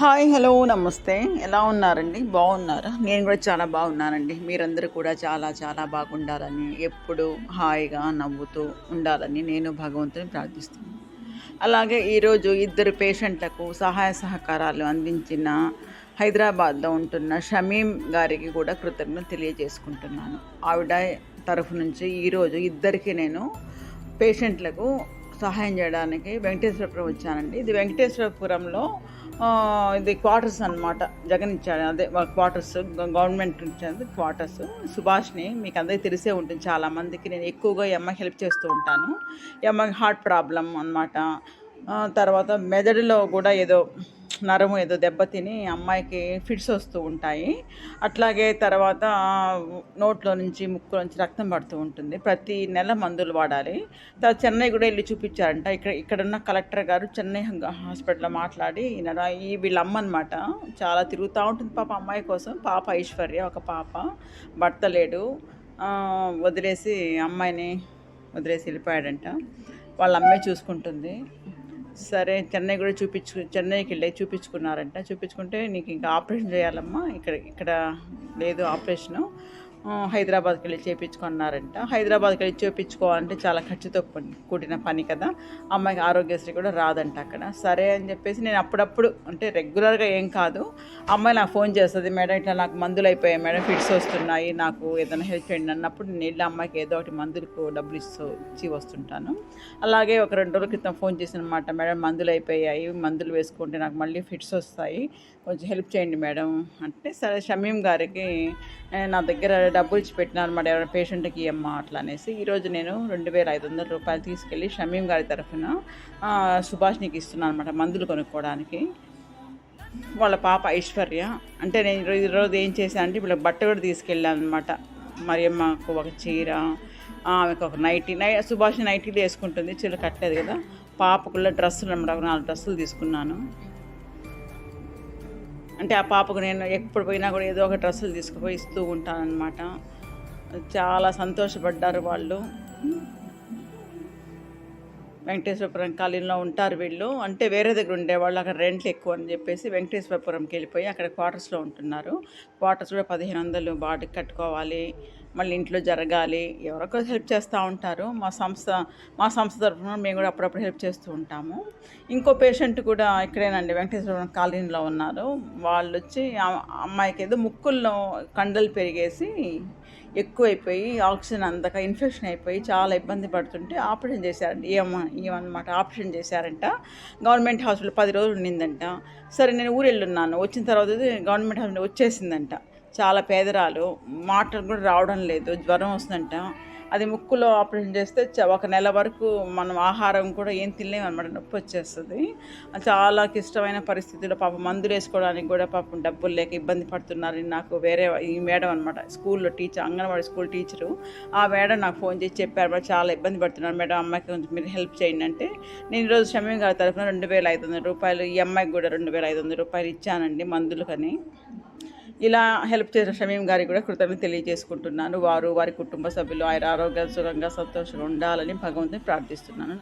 Hi hello నమస్తే. ఎలా ఉన్నారండి? బాగున్నారా? నేను కూడా చాలా బాగున్నానండి. మీరందరూ కూడా చాలా చాలా బాగుండాలని ఎప్పుడు హాయిగా నవ్వుతూ ఉండాలని నేను భగవంతుని ప్రార్థిస్తున్నాను. అలాగే ఈరోజు ఇద్దరు పేషెంట్లకు సహాయ సహకారాలు అందించిన హైదరాబాద్లో ఉంటున్న షమీం గారికి కూడా కృతజ్ఞత తెలియజేసుకుంటున్నాను. ఆవిడ తరఫు నుంచి ఈరోజు ఇద్దరికి నేను పేషెంట్లకు సహాయం చేయడానికి వెంకటేశ్వరపురం వచ్చానండి. ఇది వెంకటేశ్వరపురంలో ఇది క్వార్టర్స్ అన్నమాట. జగన్ ఇచ్చాడు. అదే క్వార్టర్స్ గవర్నమెంట్ ఇచ్చేది క్వార్టర్స్. సుభాష్ని మీకు అందరికీ తెలిసే ఉంటుంది చాలామందికి నేను ఎక్కువగా ఈ హెల్ప్ చేస్తూ ఉంటాను. ఈ అమ్మాయికి హార్ట్ ప్రాబ్లం అనమాట తర్వాత మెదడులో కూడా ఏదో నరము ఏదో దెబ్బతిని అమ్మాయికి ఫిట్స్ వస్తూ ఉంటాయి. అట్లాగే తర్వాత నోట్లో నుంచి ముక్కు నుంచి రక్తం పడుతూ ఉంటుంది. ప్రతి నెల మందులు వాడాలి. తర్వాత చెన్నై కూడా వెళ్ళి చూపించారంట. ఇక్కడ ఇక్కడున్న కలెక్టర్ గారు చెన్నై హంగ- హాస్పిటల్లో మాట్లాడి ఈ వీళ్ళ అమ్మ అనమాట చాలా తిరుగుతూ ఉంటుంది పాప అమ్మాయి కోసం. పాప ఐశ్వర్య ఒక పాప. భర్త లేడు. వదిలేసి అమ్మాయిని వదిలేసి వెళ్ళిపోయాడంట. వాళ్ళ అమ్మాయి చూసుకుంటుంది. సరే చెన్నై కూడా చూపించు చెన్నైకి వెళ్ళి చూపించుకున్నారంట. చూపించుకుంటే నీకు ఇంకా ఆపరేషన్ చేయాలమ్మా. ఇక్కడ ఇక్కడ లేదు ఆపరేషను. హైదరాబాద్కి వెళ్ళి చేయించుకున్నారంట హైదరాబాద్కి వెళ్ళి చేయించుకోవాలంటే చాలా ఖర్చుతో కూడిన పని కదా. అమ్మాయికి ఆరోగ్యశ్రీ కూడా రాదంట అక్కడ. సరే అని చెప్పేసి నేను అప్పుడప్పుడు అంటే రెగ్యులర్గా ఏం కాదు అమ్మాయి నాకు ఫోన్ చేస్తుంది మేడం ఇట్లా నాకు మందులు అయిపోయాయి మేడం ఫిట్స్ వస్తున్నాయి నాకు ఏదైనా హెల్ప్ చేయండి అన్నప్పుడు నేను వెళ్ళి అమ్మాయికి ఏదో ఒకటి మందులకు డబ్బులు ఇస్తూ ఇచ్చి వస్తుంటాను. అలాగే ఒక రెండు రోజుల క్రితం ఫోన్ చేసినమాట మేడం మందులు అయిపోయాయి మందులు వేసుకుంటే నాకు మళ్ళీ ఫిట్స్ వస్తాయి కొంచెం హెల్ప్ చేయండి మేడం అంటే సరే షమీం గారికి నా దగ్గర డబ్బులు ఇచ్చి పెట్టినాను అనమాట ఎవరైనా పేషెంట్కి ఇవ్వమ్మా అట్లా అనేసి. ఈరోజు నేను రెండు వేల ఐదు వందల రూపాయలు తీసుకెళ్ళి షమీం గారి తరఫున సుభాష్నికి ఇస్తున్నాను అనమాట మందులు కొనుక్కోవడానికి. వాళ్ళ పాప ఐశ్వర్య అంటే నేను ఈరోజు ఈరోజు ఏం చేశాను అంటే ఇప్పుడు బట్ట కూడా తీసుకెళ్ళాను అనమాట మరియమ్మకు ఒక చీర ఆమెకు ఒక నైటీ నై సుభాష్ నైటీలు వేసుకుంటుంది చీర కట్టలేదు కదా. పాపకుள்ள డ్రెస్సులు అనమాట ఒక నాలుగు డ్రెస్సులు తీసుకున్నాను. అంటే ఆ పాపకు నేను ఎప్పుడు పోయినా కూడా ఏదో ఒక డ్రెస్సులు తీసుకుపోయి ఇస్తూ ఉంటానన్నమాట. చాలా సంతోషపడ్డారు వాళ్ళు. వెంకటేశ్వరపురం కాలనీలో ఉంటారు వీళ్ళు. అంటే వేరే దగ్గర ఉండేవాళ్ళు అక్కడ రెంట్లు ఎక్కువ అని చెప్పేసి వెంకటేశ్వరపురంకి వెళ్ళిపోయి అక్కడ క్వార్టర్స్లో ఉంటున్నారు. క్వార్టర్స్ కూడా పదిహేను వందలు బాడీ కట్టుకోవాలి మళ్ళీ ఇంట్లో జరగాలి ఎవరొకరు హెల్ప్ చేస్తూ ఉంటారు. మా సంస్థ మా సంస్థ తరఫున మేము కూడా అప్పుడప్పుడు హెల్ప్ చేస్తూ ఉంటాము. ఇంకో పేషెంట్ కూడా ఇక్కడేనండి వెంకటేశ్వరం కాలనీలో ఉన్నారు. వాళ్ళు వచ్చి అమ్మాయికి ఏదో ముక్కుల్లో కండలు పెరిగేసి ఎక్కువైపోయి ఆక్సిజన్ అందక ఇన్ఫెక్షన్ అయిపోయి చాలా ఇబ్బంది పడుతుంటే ఆపరేషన్ చేశారంట. ఏమ ఏమన్నమాట ఆపరేషన్ చేశారంట. గవర్నమెంట్ హాస్పిటల్ పది రోజులు ఉండిందంట. సరే నేను ఊరు వెళ్ళున్నాను వచ్చిన తర్వాత గవర్నమెంట్ హాస్పిటల్ వచ్చేసిందంట. చాలా పేదరాలు మాటలు కూడా రావడం లేదు జ్వరం వస్తుందంట. అది ముక్కులో ఆపరేషన్ చేస్తే ఒక నెల వరకు మనం ఆహారం కూడా ఏం తినలేము అనమాట నొప్పి వచ్చేస్తుంది. చాలా క్లిష్టమైన పరిస్థితుల్లో పాపం మందులు వేసుకోవడానికి కూడా పాపం డబ్బులు లేక ఇబ్బంది పడుతున్నారు. నాకు వేరే ఈ మేడం అనమాట స్కూల్లో టీచర్ అంగన్వాడీ స్కూల్ టీచరు. ఆ మేడం నాకు ఫోన్ చేసి చెప్పారు చాలా ఇబ్బంది పడుతున్నారు మేడం అమ్మాయికి కొంచెం మీరు హెల్ప్ చేయండి అంటే నేను ఈరోజు షమీ గారి తరఫున రెండు వేల ఐదు వందల రూపాయలు ఈ అమ్మాయికి కూడా రెండు వేల ఐదు వందల రూపాయలు ఇచ్చానండి మందులు కానీ ఇలా హెల్ప్ చేసిన షమీం గారికి కూడా కృతజ్ఞత తెలియజేసుకుంటున్నాను. వారు వారి కుటుంబ సభ్యులు ఆయన ఆరోగ్య సుఖంగా సంతోషంగా ఉండాలని భగవంతుని ప్రార్థిస్తున్నాను.